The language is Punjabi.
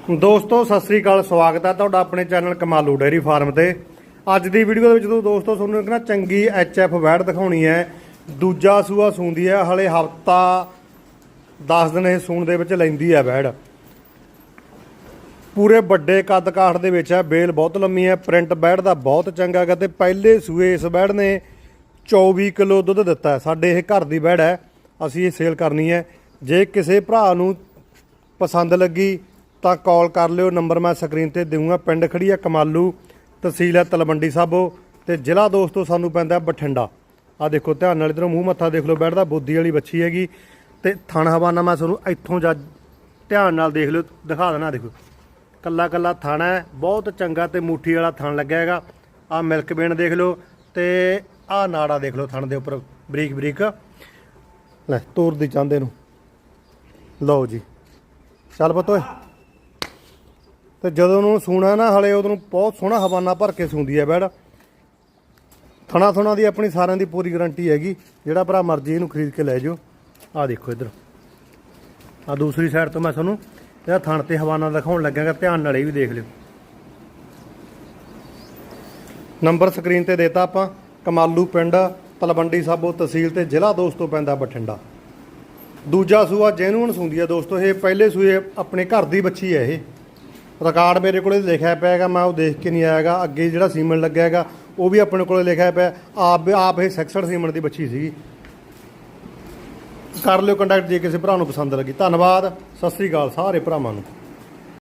ਦੋਸਤੋ, ਸਤਿ ਸ੍ਰੀ ਅਕਾਲ, ਸਵਾਗਤ ਹੈ ਤੁਹਾਡਾ ਆਪਣੇ ਚੈਨਲ ਕਮਾਲੂ ਡੇਰੀ ਫਾਰਮ ਤੇ। ਅੱਜ ਦੀ ਵੀਡੀਓ ਦੇ ਵਿੱਚ ਤੋਂ ਦੋਸਤੋ, ਤੁਹਾਨੂੰ ਇੱਕ ਨਾ ਚੰਗੀ ਐਫ ਵੈੜ ਦਿਖਾਉਣੀ ਹੈ, ਦੂਜਾ ਸੂਆ ਸੂੰਦੀ ਹੈ, ਹਲੇ ਹਫਤਾ 10 ਦਿਨ ਇਹ ਸੂਣ ਦੇ ਵਿੱਚ ਲੈਂਦੀ ਹੈ ਵੈੜ। ਪੂਰੇ ਵੱਡੇ ਕੱਦ ਕਾਠ ਦੇ ਵਿੱਚ ਹੈ, ਬੇਲ ਬਹੁਤ ਲੰਮੀ ਹੈ, ਪ੍ਰਿੰਟ ਬੈੜ ਦਾ ਬਹੁਤ ਚੰਗਾ ਹੈਗਾ ਤੇ ਪਹਿਲੇ ਸੂਏ ਇਸ ਬੈੜ ਨੇ 24 ਕਿਲੋ ਦੁੱਧ ਦਿੱਤਾ ਸਾਡੇ ਇਹ ਘਰ ਦੀ ਬੈੜ ਹੈ, ਅਸੀਂ ਇਹ ਸੇਲ ਕਰਨੀ ਹੈ। ਜੇ ਕਿਸੇ ਭਰਾ ਨੂੰ ਪਸੰਦ ਲੱਗੀ ਤਾਂ ਕਾਲ ਕਰ ਲਿਓ, ਨੰਬਰ ਮੈਂ ਸਕਰੀਨ ਤੇ ਦੇਵਾਂਗਾ ਪਿੰਡ ਖੜੀ ਹੈ ਕਮਾਲੂ, ਤਹਿਸੀਲ ਹੈ ਤਲਵੰਡੀ ਸਾਬੋ ਤੇ ਜ਼ਿਲ੍ਹਾ ਦੋਸਤੋ ਸਾਨੂੰ ਪੈਂਦਾ ਬਠਿੰਡਾ। ਆ ਦੇਖੋ, ਧਿਆਨ ਨਾਲ ਇਧਰੋਂ ਮੂੰਹ ਮੱਥਾ ਦੇਖ ਲਓ, ਬੈਠਦਾ ਬੁੱਧੀ ਵਾਲੀ ਬੱਚੀ ਹੈਗੀ। ਤੇ ਥਣ ਹਵਾਨਾ ਮੈਂ ਤੁਹਾਨੂੰ ਇੱਥੋਂ ਜਾ ਧਿਆਨ ਨਾਲ ਦੇਖ ਲਿਓ, ਦਿਖਾ ਦੇਣਾ ਦੇਖੋ। ਕੱਲਾ ਕੱਲਾ ਥਣ ਹੈ, ਬਹੁਤ ਚੰਗਾ ਤੇ ਮੁੱਠੀ ਵਾਲਾ ਥਣ ਲੱਗਿਆ ਹੈਗਾ। ਆ ਮਿਲਕ ਬੇਨ ਦੇਖ ਲਓ, ਤੇ ਆ ਨਾੜਾ ਦੇਖ ਲਓ ਥਣ ਦੇ ਉੱਪਰ, ਬਰੀਕ ਬਰੀਕ। ਲੈ ਤੋਰ ਦੀ ਚਾਂਦੇ ਨੂੰ। ਲਓ ਜੀ। ਚੱਲ ਪਤੋਏ ਤੇ ਜਦੋਂ ਉਹਨੂੰ ਸੂਣਾ ਨਾ ਹਲੇ, ਉਹਨੂੰ ਬਹੁਤ ਸੋਹਣਾ ਹਵਾਨਾ ਭਰ ਕੇ ਸੂੰਦੀ ਹੈ ਬੈੜ। ਥਣਾ ਥਣਾ ਦੀ ਆਪਣੀ ਸਾਰਿਆਂ ਦੀ ਪੂਰੀ ਗਾਰੰਟੀ ਹੈਗੀ, ਜਿਹੜਾ ਭਰਾ ਮਰਜ਼ੀ ਇਹਨੂੰ ਖਰੀਦ ਕੇ ਲੈ ਜਾਓ। ਆ ਦੇਖੋ ਇੱਧਰ। ਆ ਦੂਸਰੀ ਸਾਈਡ ਤੋਂ ਮੈਂ ਤੁਹਾਨੂੰ ਇਹਦਾ ਥਣ ਤੇ ਹਵਾਨਾ ਦਿਖਾਉਣ ਲੱਗਾਗਾ ਧਿਆਨ ਨਾਲ ਇਹ ਵੀ ਦੇਖ ਲਿਓ। ਨੰਬਰ ਸਕਰੀਨ ਤੇ ਦੇਤਾ ਆਪਾਂ, ਕਮਾਲੂ ਪਿੰਡ, ਤਲਵੰਡੀ ਸਾਬੋ ਤਹਿਸੀਲ ਤੇ ਜ਼ਿਲ੍ਹਾ ਦੋਸਤੋ ਪੈਂਦਾ ਬਠਿੰਡਾ। ਦੂਜਾ ਸੂਆ ਜੈਨੂਨ ਸੂੰਦੀ ਆ ਦੋਸਤੋ, ਇਹ ਪਹਿਲੇ ਸੂਏ ਆਪਣੇ ਘਰ ਦੀ ਬੱਚੀ ਹੈ ਇਹ। ਰਿਕਾਰਡ ਮੇਰੇ ਕੋਲੇ ਲਿਖਿਆ ਪਿਆ ਹੈਗਾ ਮੈਂ ਉਹ ਦੇਖ ਕੇ ਨਹੀਂ ਆਇਆਗਾ। ਅੱਗੇ ਜਿਹੜਾ ਸੀਮਨ ਲੱਗਿਆ ਹੈਗਾ, ਉਹ ਵੀ ਆਪਣੇ ਕੋਲੇ ਲਿਖਿਆ ਪਿਆ। ਆਪ ਆਪ ਇਹ 66 ਸੀਮਨ ਦੀ ਬੱਚੀ ਸੀਗੀ। ਕਰ ਲਿਓ ਕੰਟੈਕਟ ਜੇ ਕਿਸੇ ਭਰਾ ਨੂੰ ਪਸੰਦ ਲੱਗੀ। ਧੰਨਵਾਦ। ਸਤਿ ਸ੍ਰੀ ਅਕਾਲ ਸਾਰੇ ਭਰਾਵਾਂ ਨੂੰ।